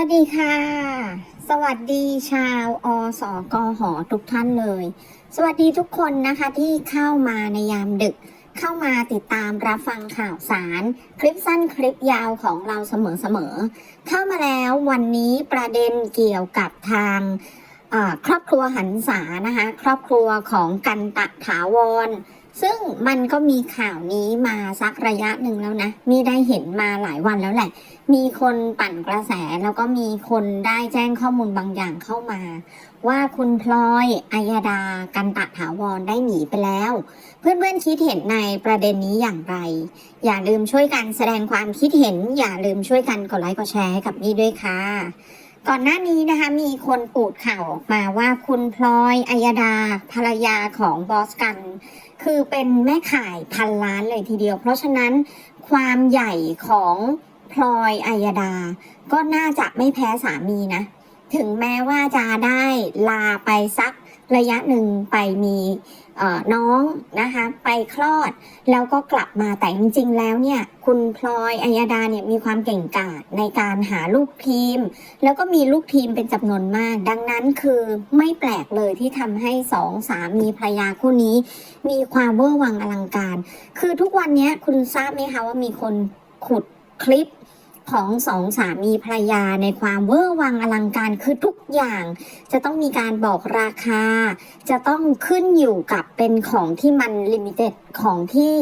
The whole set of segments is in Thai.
วัสดีค่ะ สวัสดีชาวอสกหอทุกท่านเลย สวัสดีทุกคนนะคะที่เข้ามาในยามดึก เข้ามาติดตามรับฟังข่าวสาร คลิปสั้นคลิปยาวของเราเสมอๆ เข้ามาแล้ววันนี้ประเด็นเกี่ยวกับทางครอบครัวหันษานะคะ ครอบครัวของกันตะถาวร ซึ่งมันก็มีข่าวนี้มาสักระยะหนึ่งแล้วนะ มีได้เห็นมาหลายวันแล้วแหละ มีคนปั่นกระแสแล้วก็มีคนได้แจ้งข้อมูลบางอย่างเข้ามา ว่าคุณพลอยอัยดา กันตะถาวรได้หนีไปแล้ว เพื่อนๆคิดเห็นในประเด็นนี้อย่างไร อย่าลืมช่วยกันแสดงความคิดเห็น อย่าลืมช่วยกันกดไลค์กดแชร์ให้กับนี่ด้วยค่ะ ก่อนหน้านี้นะคะมีคนปูดข่าวออกมาว่าคุณพลอยอัยดาภรรยาของบอสกัน คือเป็นแม่ขายพันล้านเลยทีเดียว เพราะฉะนั้นความใหญ่ของพลอยอัยดา ก็น่าจะไม่แพ้สามีนะ ถึงแม้ว่าจะได้ลาไปสัก ระยะหนึ่งไปมีน้องนะคะไปคลอดแล้วก็กลับมาแต่จริงๆแล้วเนี่ยคุณพลอยอัยดาเนี่ยมีความเก่งกาจในการหาลูกทีม แล้วก็มีลูกทีมเป็นจำนวนมาก ดังนั้นคือไม่แปลกเลยที่ทำให้สองสามีภรรยาคู่นี้ มีความเวอร์วังอลังการ คือทุกวันนี้คุณทราบไหมคะว่ามีคนขุดคลิป ของสองสามีภรรยาในความเวอร์วังอลังการคือทุกอย่าง จะต้องมีการบอกราคา จะต้องขึ้นอยู่กับเป็นของที่มันลิมิเต็ดของที่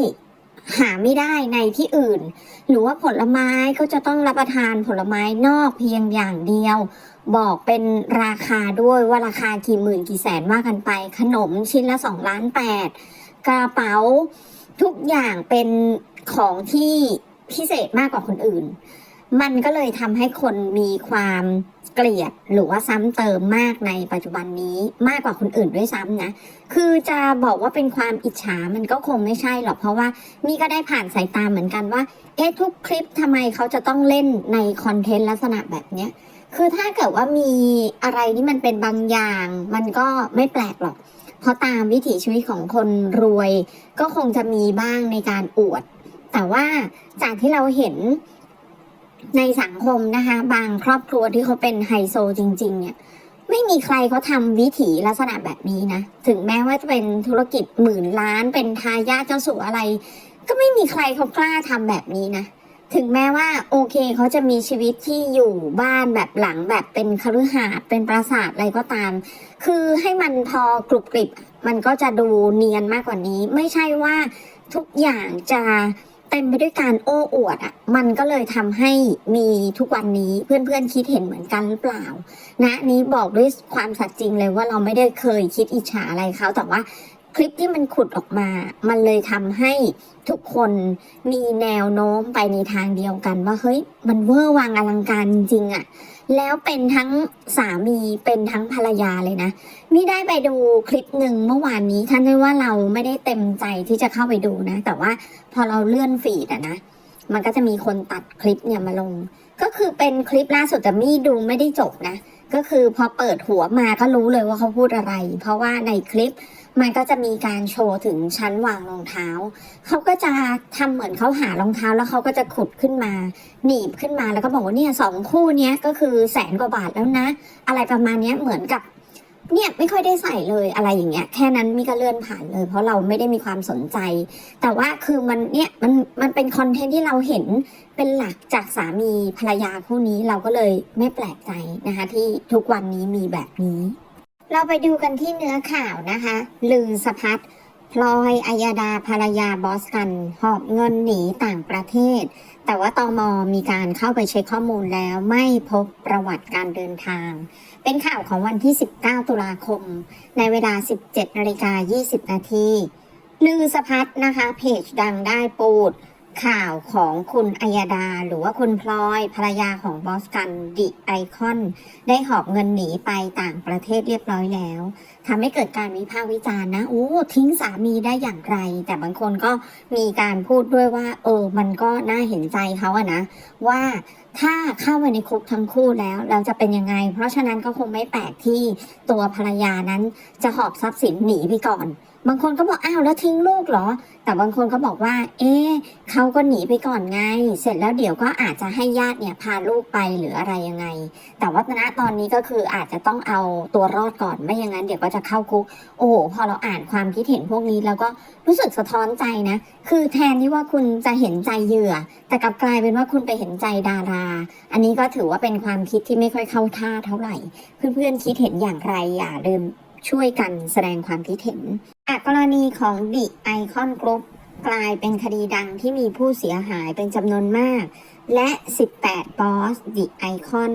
หาไม่ได้ในที่อื่น หรือว่าผลไม้ก็จะต้องรับประทานผลไม้นอกเพียงอย่างเดียว บอกเป็นราคาด้วยว่าราคากี่หมื่นกี่แสนว่ากันไป ขนมชิ้นละสองล้านแปดกระเป๋าทุกอย่างเป็นของที่พิเศษมากกว่าคนอื่น มันก็เลยทำให้คนมีความเกลียดหรือว่าซ้ำเติมมากในปัจจุบันนี้มากกว่าคนอื่นด้วยซ้ำนะ คือจะบอกว่าเป็นความอิจฉามันก็คงไม่ใช่หรอกเพราะว่ามีก็ได้ผ่านสายตาเหมือนกันว่า เอ๊ะทุกคลิปทำไมเขาจะต้องเล่นในคอนเทนต์ลักษณะแบบเนี้ยคือถ้าเกิดว่ามีอะไรที่มันเป็นบางอย่าง มันก็ไม่แปลกหรอก เพราะตามวิถีชีวิตของคนรวย ก็คงจะมีบ้างในการอวด แต่ว่าจากที่เราเห็น ในสังคมนะคะ บางครอบครัวที่เขาเป็นไฮโซจริง ๆ เนี่ย ไม่มีใครเขาทำวิถีลักษณะแบบนี้นะ ถึงแม้ว่าจะเป็นธุรกิจหมื่นล้าน เป็นทายาทเจ้าสัวอะไร ก็ไม่มีใครเขากล้าทำแบบนี้นะ ถึงแม้ว่าโอเคเขาจะมีชีวิตที่อยู่บ้านแบบหลังแบบเป็นคฤหาสน์เป็นปราสาทอะไรก็ตาม คือให้มันพอกรุบกริบ มันก็จะดูเนียนมากกว่านี้ ไม่ใช่ว่าทุกอย่างจะ เต็มไปด้วยการโอ้อวดอะมันก็เลยทำให้มีทุกวันนี้เพื่อนๆคิดเห็นเหมือนกันหรือเปล่า นะนี้บอกด้วยความสัตย์จริงเลยว่าเราไม่ได้เคยคิดอิจฉาอะไรเขาแต่ว่าคลิปที่มันขุดออกมา มันเลยทำให้ทุกคนมีแนวโน้มไปในทางเดียวกันว่าเฮ้ยมันเวอร์วังอลังการจริงๆอะ แล้วเป็นทั้งสามีเป็นทั้งภรรยาเลยนะนี่ได้ไปดูคลิปหนึ่งเมื่อวานนี้ท่านได้ว่าเราไม่ได้เต็มใจที่จะเข้าไปดูนะ แต่ว่าพอเราเลื่อนฟีดอะนะมันก็จะมีคนตัดคลิปเนี่ยมาลง ก็คือเป็นคลิปล่าสุดแต่มี่ดูไม่ได้จบนะ ก็คือพอเปิดหัวมาก็รู้เลยว่าเขาพูดอะไร เพราะว่าในคลิปมันก็จะมีการโชว์ถึงชั้นวางรองเท้า เขาก็จะทำเหมือนเขาหารองเท้าแล้วเขาก็จะขุดขึ้นมา หนีบขึ้นมาแล้วก็บอกว่าเนี่ยสองคู่เนี้ยก็คือแสนกว่าบาทแล้วนะ อะไรประมาณเนี้ยเหมือนกับ เนี่ยไม่ค่อยได้ใส่เลยอะไรอย่างเงี้ยแค่นั้นมีก็เลื่อนผ่านเลย เพราะเราไม่ได้มีความสนใจ แต่ว่าคือมันเนี่ยมันมันเป็นคอนเทนต์ที่เราเห็นเป็นหลักจากสามีภรรยาคู่นี้เราก็เลยไม่แปลกใจนะคะ ที่ทุกวันนี้มีแบบนี้ เราไปดูกันที่เนื้อข่าวนะคะลือสะพัด พลอยอัยดาภรรยาบอสกัน หอบเงินหนีต่างประเทศ แต่ว่าตอมมีการเข้าไปเช็คข้อมูลแล้วไม่พบประวัติการเดินทาง เป็นข่าวของวันที่ 19 ตุลาคม ในเวลา 17นาฬิกา20 นาทีลือสะพัดนะคะ เพจดังได้ปูด ข่าวของคุณอัยดา หรือว่าคุณพลอยภรรยาของบอสกันดิไอคอน ได้หอบเงินหนีไปต่างประเทศเรียบร้อยแล้ว ทำให้เกิดการวิพากษ์วิจารณ์นะโอ้ทิ้งสามีได้อย่างไร แต่บางคนก็มีการพูดด้วยว่า เออ มันก็น่าเห็นใจเขาอะนะ ว่าถ้าเข้าไปในคุกทั้งคู่แล้ว เราจะเป็นยังไง เพราะฉะนั้นก็คงไม่แปลกที่ตัวภรรยานั้นจะหอบทรัพย์สินหนีไปก่อน บางคนก็บอกอ้าวแล้วทิ้งลูกเหรอ แต่บางคนก็บอกว่า เอ๊เขาก็หนีไปก่อนไง เสร็จแล้วเดี๋ยวก็อาจจะให้ญาติเนี่ยพาลูกไปหรืออะไรยังไง แต่ว่าณตอนนี้ก็คืออาจจะต้องเอาตัวรอดก่อนไม่อย่างนั้นเดี๋ยวก็จะเข้าคุกโอ้โหพอเราอ่านความคิดเห็นพวกนี้แล้วก็รู้สึกสะท้อนใจนะ คือแทนที่ว่าคุณจะเห็นใจเหยื่อ แต่กลับกลายเป็นว่าคุณไปเห็นใจดารา อันนี้ก็ถือว่าเป็นความคิดที่ไม่ค่อยเข้าท่าเท่าไหร่ เพื่อนๆคิดเห็นอย่างไรอย่าลืม ช่วยกันแสดงความคิดเห็นจากกรณีของ The Icon Group กลายเป็นคดีดังที่มีผู้เสียหายเป็นจำนวนมาก และ 18 บอส The Icon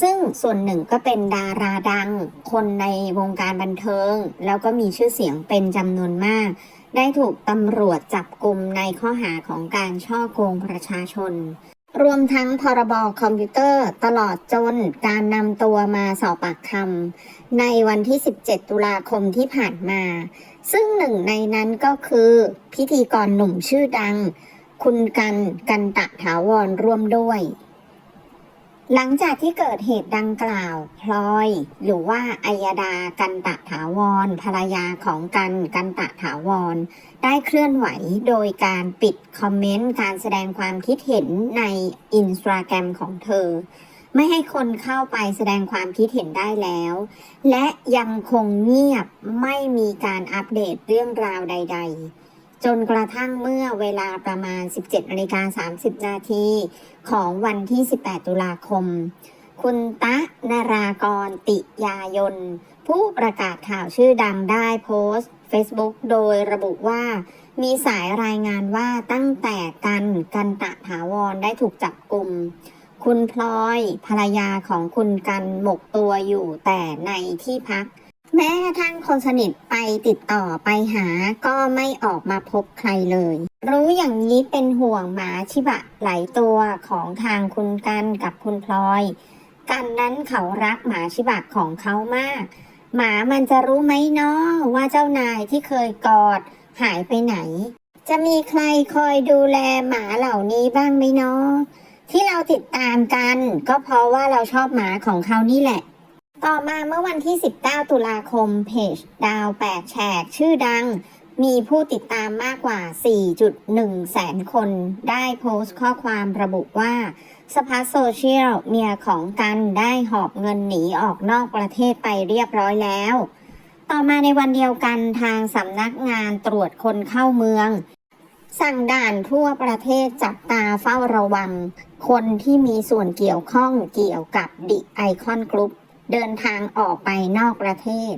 ซึ่งส่วนหนึ่งก็เป็นดาราดัง คนในวงการบันเทิง แล้วก็มีชื่อเสียงเป็นจำนวนมาก ได้ถูกตำรวจจับกลุ่มในข้อหาของการช่อโกงประชาชน รวมทั้งพรบคอมพิวเตอร์ตลอดจนการนำตัวมาสอบปากคำในวันที่ 17 ตุลาคมที่ผ่านมา ซึ่งหนึ่งในนั้นก็คือพิธีกรหนุ่มชื่อดัง คุณกันกันตะถาวรร่วมด้วย หลังจากที่เกิดเหตุดังกล่าวพลอย หรือว่าอัยดากันตะถาวร ภรรยาของกันกันตะถาวร ได้เคลื่อนไหวโดยการปิดคอมเมนต์การแสดงความคิดเห็นในอินสตาแกรมของเธอ ไม่ให้คนเข้าไปแสดงความคิดเห็นได้แล้ว และยังคงเงียบไม่มีการอัปเดตเรื่องราวใด ๆ จนกระทั่งเมื่อเวลาประมาณ 17นาฬิกา30 นาทีของวันที่ 18 ตุลาคม คุณตะนารากรติยายน ผู้ประกาศข่าวชื่อดังได้โพสต์ Facebook โดยระบุว่า มีสายรายงานว่าตั้งแต่กันกันตะถาวรได้ถูกจับกลุ่มคุณพลอยภรรยาของคุณกันหมกตัวอยู่แต่ในที่พัก แม้กระทั่งคนสนิทไปติดต่อไปหาก็ไม่ออกมาพบใครเลย รู้อย่างนี้เป็นห่วงหมาชิบะหลายตัวของทางคุณกันกับคุณพลอย กันนั้นเขารักหมาชิบะของเขามาก หมามันจะรู้ไหมเนาะว่าเจ้านายที่เคยกอดหายไปไหน จะมีใครคอยดูแลหมาเหล่านี้บ้างไหมเนาะที่เราติดตามกัน ก็เพราะว่าเราชอบหมาของเขานี่แหละ ต่อมาเมื่อวันที่ 19 ตุลาคม เพจดาว8แฉกชื่อดัง มีผู้ติดตามมากกว่า 4.1 แสนคน ได้โพสต์ข้อความระบุว่า สภาโซเชียลเมียของกันได้หอบเงินหนีออกนอกประเทศไปเรียบร้อยแล้ว ต่อมาในวันเดียวกันทางสำนักงานตรวจคนเข้าเมือง สั่งด่านทั่วประเทศจับตาเฝ้าระวัง คนที่มีส่วนเกี่ยวข้องเกี่ยวกับดิไอคอนกรุ๊ป เดินทางออกไปนอกประเทศ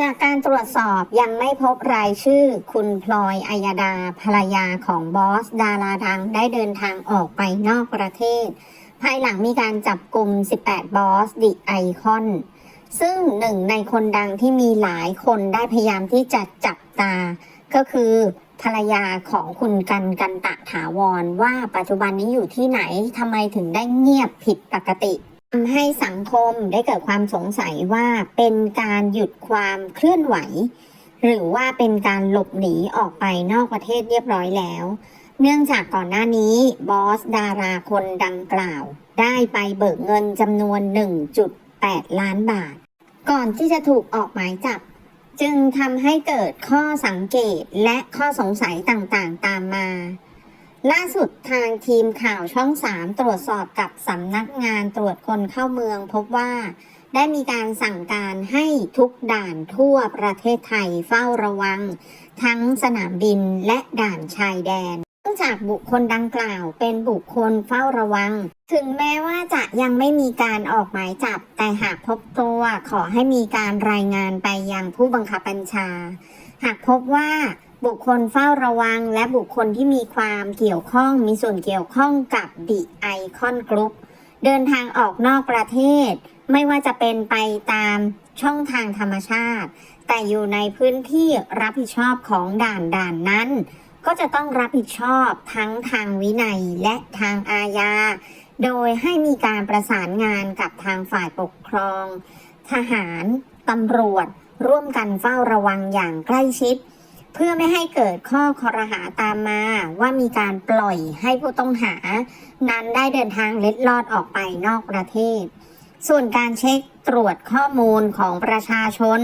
จากการตรวจสอบยังไม่พบรายชื่อคุณพลอยอัยดาภรรยาของบอส ดาราดังได้เดินทางออกไปนอกประเทศ ภายหลังมีการจับกลุ่ม 18 บอสดิไอคอนซึ่งหนึ่งในคนดังที่มีหลายคนได้พยายามที่จะจับตา ก็คือภรรยาของคุณกันกันตะถาวรว่าปัจจุบันนี้อยู่ที่ไหนทำไมถึงได้เงียบผิดปกติ ให้สังคมได้เกิดความสงสัยว่าเป็นการหยุดความเคลื่อนไหว หรือว่าเป็นการหลบหนีออกไปนอกประเทศเรียบร้อยแล้ว เนื่องจากก่อนหน้านี้บอสดาราคนดังกล่าว ได้ไปเบิกเงินจำนวน 1.8 ล้านบาท ก่อนที่จะถูกออกหมายจับ จึงทำให้เกิดข้อสังเกตและข้อสงสัยต่างๆ ตามมา ล่าสุดทางทีมข่าวช่อง 3 ตรวจสอบกับสำนักงานตรวจคนเข้าเมืองพบว่า ได้มีการสั่งการให้ทุกด่านทั่วประเทศไทยเฝ้าระวัง ทั้งสนามบินและด่านชายแดนเนื่องจากบุคคลดังกล่าวเป็นบุคคลเฝ้าระวัง ถึงแม้ว่าจะยังไม่มีการออกหมายจับ แต่หากพบตัวขอให้มีการรายงานไปยังผู้บังคับบัญชา หากพบว่า บุคคลเฝ้าระวัง และบุคคลที่มีความเกี่ยวข้องมีส่วนเกี่ยวข้องกับดิไอคอนกรุ๊ปเดินทางออกนอกประเทศ ไม่ว่าจะเป็นไปตามช่องทางธรรมชาติ แต่อยู่ในพื้นที่รับผิดชอบของด่านด่านนั้น ก็จะต้องรับผิดชอบทั้งทางวินัยและทางอาญาโดยให้มีการประสานงานกับทางฝ่ายปกครอง ทหารตำรวจ ร่วมกันเฝ้าระวังอย่างใกล้ชิด เพื่อไม่ให้เกิดข้อคอรหาตามมาว่ามีการปล่อยให้ผู้ต้องหา นั้นได้เดินทางเล็ดลอดออกไปนอกประเทศ ส่วนการเช็คตรวจข้อมูลของประชาชน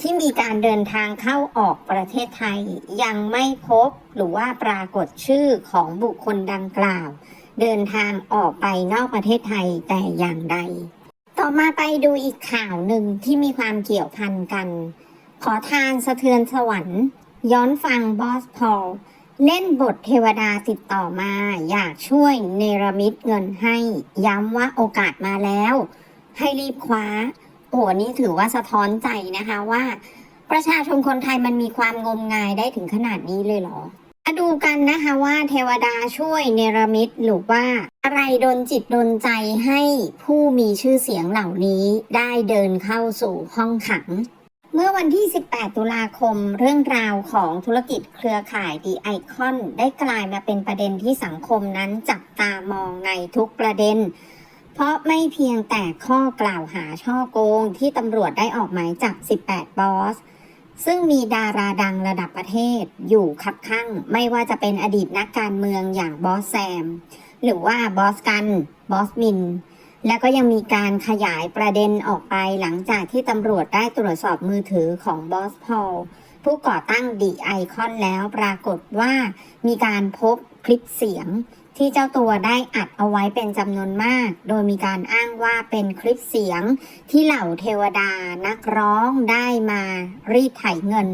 ที่มีการเดินทางเข้าออกประเทศไทย ยังไม่พบหรือว่าปรากฏชื่อของบุคคลดังกล่าว เดินทางออกไปนอกประเทศไทยแต่อย่างใด ต่อมาไปดูอีกข่าวหนึ่งที่มีความเกี่ยวพันกัน ขอทานสะเทือนสวรรค์ ย้อนฟังบอสพอลเล่นบทเทวดาติดต่อมา อยากช่วยเนรมิตเงินให้ ย้ำว่าโอกาสมาแล้ว ให้รีบคว้า โอ้นี่ถือว่าสะท้อนใจนะคะว่า ประชาชนคนไทยมันมีความงมงายได้ถึงขนาดนี้เลยเหรอมาดูกันนะคะว่าเทวดาช่วยเนรมิตหรือว่าอะไรดนจิตดนใจให้ผู้มีชื่อเสียงเหล่านี้ได้เดินเข้าสู่ห้องขัง เมื่อวันที่ 18 ตุลาคม เรื่องราวของธุรกิจเครือข่ายดีไอคอนได้กลายมาเป็นประเด็นที่สังคมนั้นจับตามองในทุกประเด็น เพราะไม่เพียงแต่ข้อกล่าวหาช่อโกงที่ตำรวจได้ออกหมายจับ 18 บอส ซึ่งมีดาราดังระดับประเทศอยู่คับข้างไม่ว่าจะเป็นอดีตนักการเมืองอย่างบอสแซม หรือว่าบอสกัน บอสมิน แล้วก็ยังมีการขยายประเด็นออกไปหลังจากที่ตำรวจได้ตรวจสอบมือถือของบอสพอลผู้ก่อตั้งดีไอคอนแล้วปรากฏว่ามีการพบคลิปเสียงที่เจ้าตัวได้อัดเอาไว้เป็นจำนวนมาก โดยมีการอ้างว่าเป็นคลิปเสียงที่เหล่าเทวดานักร้องได้มารีดไถเงิน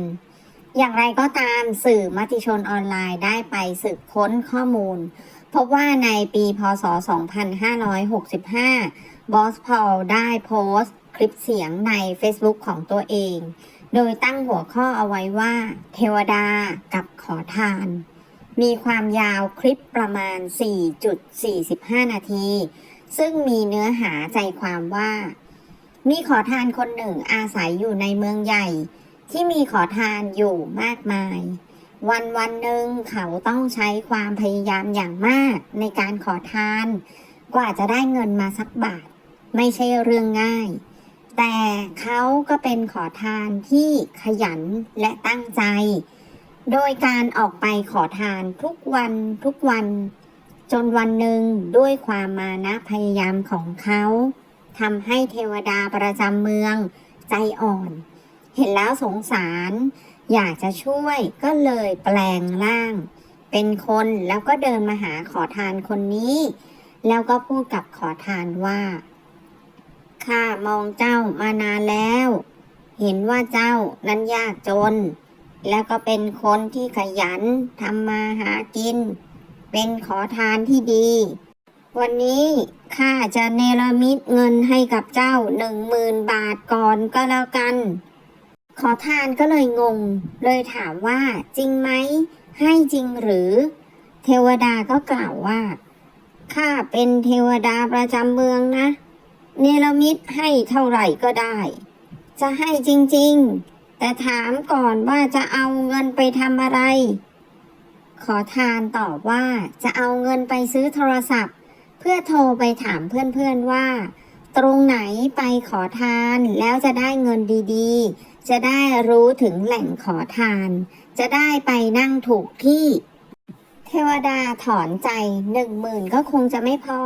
อย่างไรก็ตามสื่อมติชนออนไลน์ได้ไปสืบค้นข้อมูล พบว่าในปีพศ 2565 บอสพอลได้โพสต์คลิปเสียงใน Facebook ของตัวเอง โดยตั้งหัวข้อเอาไว้ว่า เทวดากับขอทาน มีความยาวคลิปประมาณ 4.45 นาที ซึ่งมีเนื้อหาใจความว่า มีขอทานคนหนึ่งอาศัยอยู่ในเมืองใหญ่ ที่มีขอทานอยู่มากมาย วันวันหนึ่งเขาต้องใช้ความพยายามอย่างมากในการขอทาน กว่าจะได้เงินมาสักบาท ไม่ใช่เรื่องง่าย แต่เขาก็เป็นขอทานที่ขยันและตั้งใจ โดยการออกไปขอทานทุกวันทุกวัน จนวันหนึ่งด้วยความมานะพยายามของเขาทำให้เทวดาประจำเมืองใจอ่อน เห็นแล้วสงสาร อยากจะช่วยก็เลยแปลงร่าง เป็นคนแล้วก็เดินมาหาขอทานคนนี้ แล้วก็พูดกับขอทานว่าข้ามองเจ้ามานานแล้ว เห็นว่าเจ้านั้นยากจน แล้วก็เป็นคนที่ขยันทำมาหากิน เป็นขอทานที่ดี วันนี้ข้าจะเนรมิตเงินให้กับเจ้าหนึ่งหมื่นบาทก่อนก็แล้วกัน ขอทานก็เลยงง เลยถามว่าจริงไหม ให้จริงหรือ เทวดาก็กล่าวว่า ข้าเป็นเทวดาประจำเมืองนะ เนรมิตให้เท่าไหร่ก็ได้ จะให้จริงๆ แต่ถามก่อนว่าจะเอาเงินไปทำอะไร ขอทานตอบว่าจะเอาเงินไปซื้อโทรศัพท์ เพื่อโทรไปถามเพื่อนๆว่า ตรงไหนไปขอทานแล้วจะได้เงินดีๆ จะได้รู้ถึงแหล่งขอทาน จะได้ไปนั่งถูกที่ เทวดาถอนใจหนึ่งหมื่นก็คงจะไม่พอ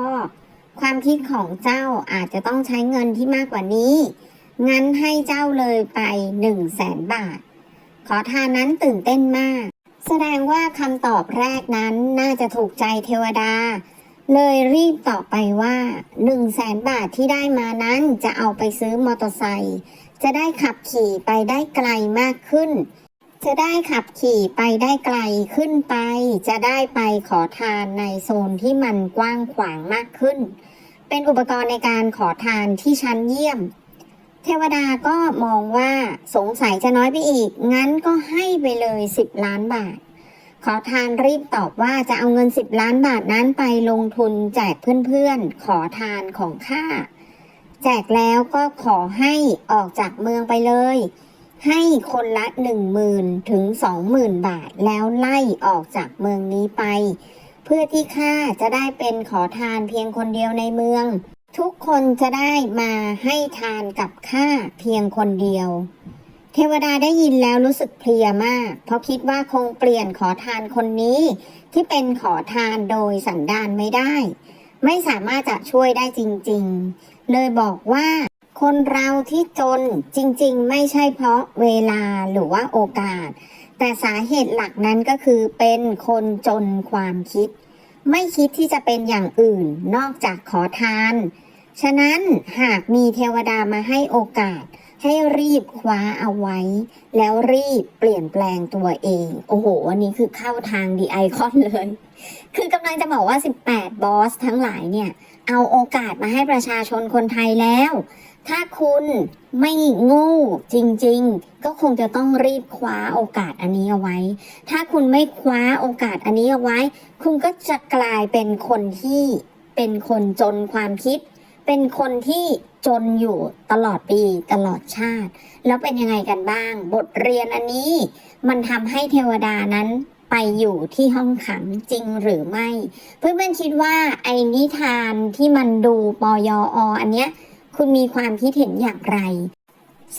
ความคิดของเจ้าอาจจะต้องใช้เงินที่มากกว่านี้ งั้นให้เจ้าเลยไปหนึ่งแสนบาท ขอทานนั้นตื่นเต้นมาก แสดงว่าคำตอบแรกนั้นน่าจะถูกใจเทวดา เลยรีบตอบไปว่า1นึ่งแสนบาทที่ได้มานั้นจะเอาไปซื้อมอเตอร์ไซค์จะได้ขับขี่ไปได้ไกลมากขึ้น จะได้ขับขี่ไปได้ไกลขึ้นไป จะได้ไปขอทานในโซนที่มันกว้างขวางมากขึ้น เป็นอุปกรณ์ในการขอทานที่ชั้นเยี่ยม เทวดาก็มองว่าสงสัยจะน้อยไปอีก งั้นก็ให้ไปเลย 10 ล้านบาท ขอทานรีบตอบว่าจะเอาเงิน10ล้านบาทนั้นไปลงทุนแจกเพื่อนๆ ขอทานของข้า แจกแล้วก็ขอให้ออกจากเมืองไปเลย ให้คนละ10,000ถึง20,000บาทแล้วไล่ออกจากเมืองนี้ไป เพื่อที่ข้าจะได้เป็นขอทานเพียงคนเดียวในเมือง ทุกคนจะได้มาให้ทานกับข้าเพียงคนเดียว ทวดาได้ยินแล้วรู้สึกเพลียมาก เพราะคิดว่าคงเปลี่ยนขอทานคนนี้ ที่เป็นขอทานโดยสันดานไม่ได้ ไม่สามารถจะช่วยได้จริงๆ เลยบอกว่า คนเราที่จนจริงๆ ไม่ใช่เพราะเวลาหรือว่าโอกาส แต่สาเหตุหลักนั้นก็คือเป็นคนจนความคิด ไม่คิดที่จะเป็นอย่างอื่นนอกจากขอทาน ฉะนั้นหากมีเทวดามาให้โอกาส ให้รีบคว้าเอาไว้ แล้วรีบเปลี่ยนแปลงตัวเอง โอ้โหอันนี้คือเข้าทางดีไอคอนเลย คือกำลังจะบอกว่า 18 บอสทั้งหลายเนี่ย เอาโอกาสมาให้ประชาชนคนไทยแล้ว ถ้าคุณไม่โง่จริง ๆ ก็คงจะต้องรีบคว้าโอกาสอันนี้เอาไว้ ถ้าคุณไม่คว้าโอกาสอันนี้เอาไว้ คุณก็จะกลายเป็นคนที่เป็นคนจนความคิด เป็นคนที่ จนอยู่ตลอดปีตลอดชาติ แล้วเป็นยังไงกันบ้าง บทเรียนอันนี้มันทำให้เทวดานั้นไปอยู่ที่ห้องขังจริงหรือไม่ เพื่อนๆคิดว่าไอ้นิทานที่มันดูปอยออันเนี้ยคุณมีความคิดเห็นอย่างไร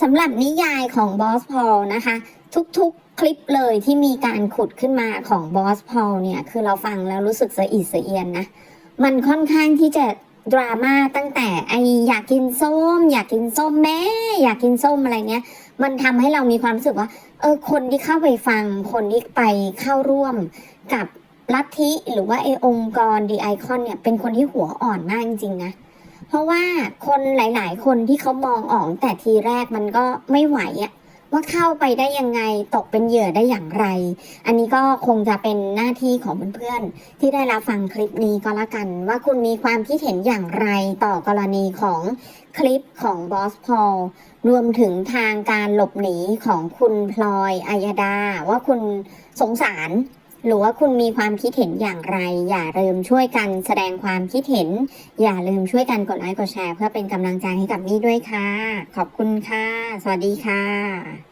สำหรับนิยายของบอสพอลนะคะ ทุกๆคลิปเลยที่มีการขุดขึ้นมาของบอสพอลเนี่ย คือเราฟังแล้วรู้สึกสะอิดสะเอียนนะ มันค่อนข้างที่จะ ดราม่าตั้งแต่ไออยากกินส้ม อยากกินส้มแม่อยากกินส้มอะไรเนี้ย มันทำให้เรามีความรู้สึกว่า เออคนที่เข้าไปฟัง คนที่ไปเข้าร่วมกับลัทธิหรือว่าไอองค์กรดีไอคอนเนี่ยเป็นคนที่หัวอ่อนมากจริงๆนะเพราะว่าคนหลาย ๆ คนที่เขามองออกแต่ทีแรกมันก็ไม่ไหวอะ ว่าเข้าไปได้ยังไงตกเป็นเหยื่อได้อย่างไร อันนี้ก็คงจะเป็นหน้าที่ของเพื่อนๆที่ได้รับฟังคลิปนี้ก็แล้วกัน ว่าคุณมีความคิดเห็นอย่างไรต่อกรณีของคลิปของบอสพอลรวมถึงทางการหลบหนีของคุณพลอยอายดา ว่าคุณสงสารหรือว่าคุณมีความคิดเห็นอย่างไร อย่าลืมช่วยกันแสดงความคิดเห็น อย่าลืมช่วยกันกดไลค์กดแชร์ เพื่อเป็นกำลังใจให้กับมี่ด้วยค่ะ ขอบคุณค่ะ สวัสดีค่ะ